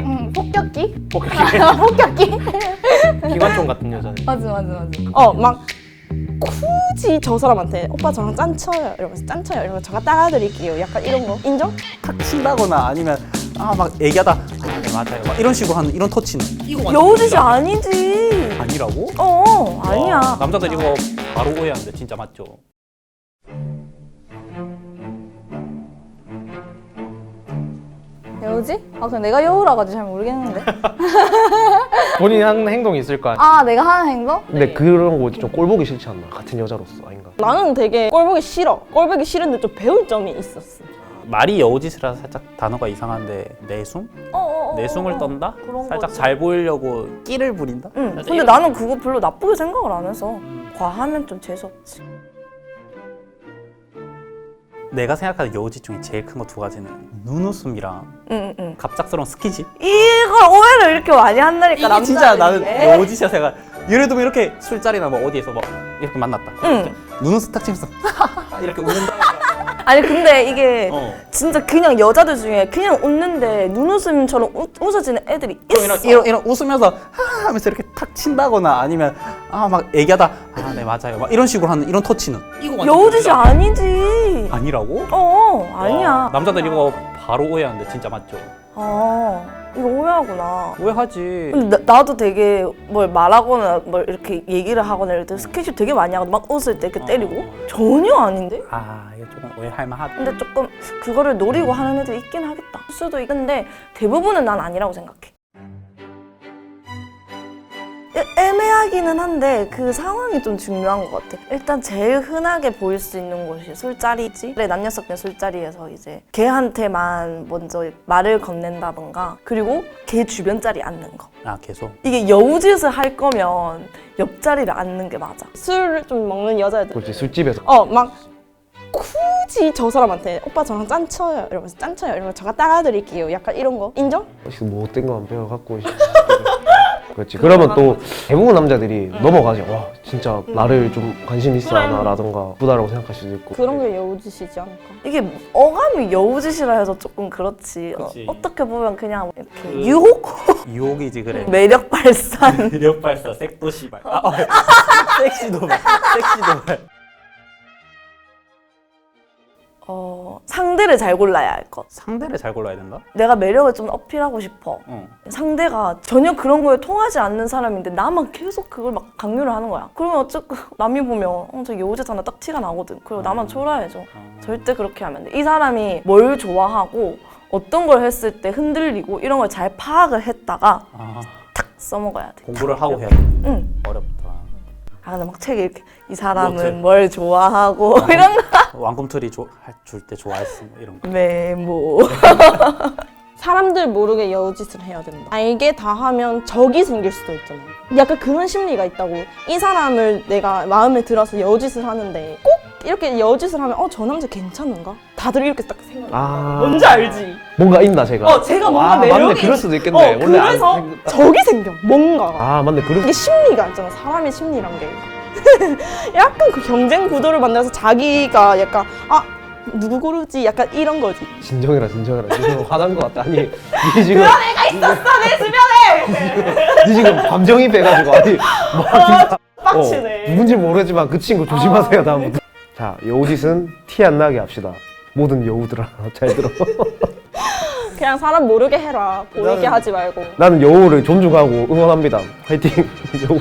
음, 폭격기? 폭격기 폭격기? 기관총 같은 여자네 맞아 맞아 맞아. 어 막 굳이 저 사람한테 오빠 저랑 짠쳐요 이러면서 짠쳐요 이러면서 제가 따라드릴게요 약간 이런 거 인정? 탁 친다거나 아니면 아 막 얘기하다 아, 네, 맞아요. 막 이런 식으로 하는 이런 터치는 이거 여우짓이 아니지. 아니라고? 어 아니야. 와, 남자들 이거 바로 오해하는데 진짜 맞죠? 여우지? 아 근데 내가 여우라 가지고 잘 모르겠는데. 본인이 하는 행동이 있을 거 아니야 아 내가 하는 행동? 근데 그런 거 좀 꼴보기 싫지 않나? 같은 여자로서 아닌가? 나는 되게 꼴보기 싫어. 꼴보기 싫은데 좀 배울 점이 있었어. 말이 여우짓이라 살짝 단어가 이상한데 내숭? 어, 어, 내숭을 떤다? 그런 살짝 거지. 잘 보이려고 끼를 부린다? 응. 근데 이런- 나는 그거 별로 나쁘게 생각을 안 해서 과하면 좀 재수 없지. 내가 생각하는 여우짓 중에 제일 큰 거 두 가지는 눈웃음이랑 응 응. 갑작스러운 스킨십 이걸 오해를 이렇게 많이 한다니까 이게 진짜 나는 남자들이. 여우짓이야 생각 예를 들면 이렇게 술자리나 뭐 어디에서 막 이렇게 만났다 응. 눈웃음 딱 치면서 이렇게 웃는다 아니 근데 이게 어. 진짜 그냥 여자들 중에 그냥 웃는데 눈웃음처럼 웃, 웃어지는 애들이 있어. 이런, 이런, 이런 웃으면서 하 하면서 이렇게 탁 친다거나 아니면 아 막 얘기하다 아 네 맞아요 막 이런 식으로 하는 이런 터치는 이거 여우짓이 아니지. 아니라고? 어 아니야. 와, 남자들 이거 바로 오해하는데 진짜 맞죠? 아 이거 오해하구나. 오해하지 근데 나, 나도 되게 뭘 말하거나 뭘 이렇게 얘기를 하거나 이럴 때 스킨십 되게 많이 하거든. 막 웃을 때 이렇게 때리고 전혀 아닌데? 아 이거 조금 오해할 만하다 근데 조금 그거를 노리고 하는 애들 있긴 하겠다. 할 수도 있는데 대부분은 난 아니라고 생각해. 애- 애매하기는 한데 그 상황이 좀 중요한 것 같아. 일단 제일 흔하게 보일 수 있는 곳이 술자리지. 그래 남녀 섞인 술자리에서 이제 걔한테만 먼저 말을 건넨다던가 그리고 걔 주변 자리 앉는 거. 아 계속 이게 여우짓을 할 거면 옆자리를 앉는 게 맞아. 술을 좀 먹는 여자애들. 그렇지 술집에서 어, 막 굳이 저 사람한테 오빠 저랑 짠쳐요 이러면서 짠쳐요 이러면서 제가 따라드릴게요 약간 이런 거 인정? 혹시 못된 거만 배워갖고 그렇지. 그러면 또 대부분 남자들이 넘어가지. 와 진짜 나를 좀 관심 있어 하나 라던가 부다라고 생각할 수도 있고. 그런 게 여우짓이지 않을까? 이게 어감이 여우짓이라 해서 조금 그렇지, 그치. 어, 떻게 보면 그냥 이렇게 유혹? 유혹이지 그래. 매력 발산. 매력 발사 색도 시발. 아, 어, 섹시 도발 섹시 도발. 어, 상대를 잘 골라야 할 것 상대를 잘 골라야 된다? 내가 매력을 좀 어필하고 싶어 어. 상대가 전혀 그런 거에 통하지 않는 사람인데 나만 계속 그걸 막 강요를 하는 거야. 그러면 어쨌든 남이 보면 어, 저 하나 딱 티가 나거든. 그리고 나만 초라해져. 절대 그렇게 하면 안 돼. 이 사람이 뭘 좋아하고 어떤 걸 했을 때 흔들리고 이런 걸 잘 파악을 했다가 아, 탁 써먹어야 돼. 공부를 하고 해야 돼 응. 어렵다 아막 책에 이렇게 이 사람은 노트. 뭘 좋아하고 이런 거 왕꿈틀이 줄 때 좋아했어 뭐 이런 거 메모. 사람들 모르게 여우짓을 해야 된다. 알게 다 하면 적이 생길 수도 있잖아. 약간 그런 심리가 있다고. 이 사람을 내가 마음에 들어서 여우짓을 하는데 꼭 이렇게 여우짓을 하면 어 저 남자 괜찮은가? 다들 이렇게 딱 생각. 아 뭔지 알지? 뭔가 있나 제가 어 제가 뭔가 아, 매력이. 맞네 그럴 수도 있겠네 어 원래 안 그래서 생각- 적이 생겨. 뭔가가. 아 맞네 그럴 이게 심리가 있잖아. 사람의 심리란 게. 약간 그 경쟁 구도를 만들어서 자기가 약간 아 누구 고르지? 약간 이런 거지. 진정해라 진정해라 지금 화난 것 같다 아니 니 지금 그런 애가 있었어 내 주변에. 니 지금 감정이입해가지고 아니 뭐 진짜 빡치네. 어, 누군지 모르지만 그 친구 조심하세요 다음부터 자 여우짓은 티 안 나게 합시다 모든 여우들아 잘 들어 그냥 사람 모르게 해라. 보이게 나는- 하지 말고. 나는 여우를 존중하고 응원합니다 화이팅 여우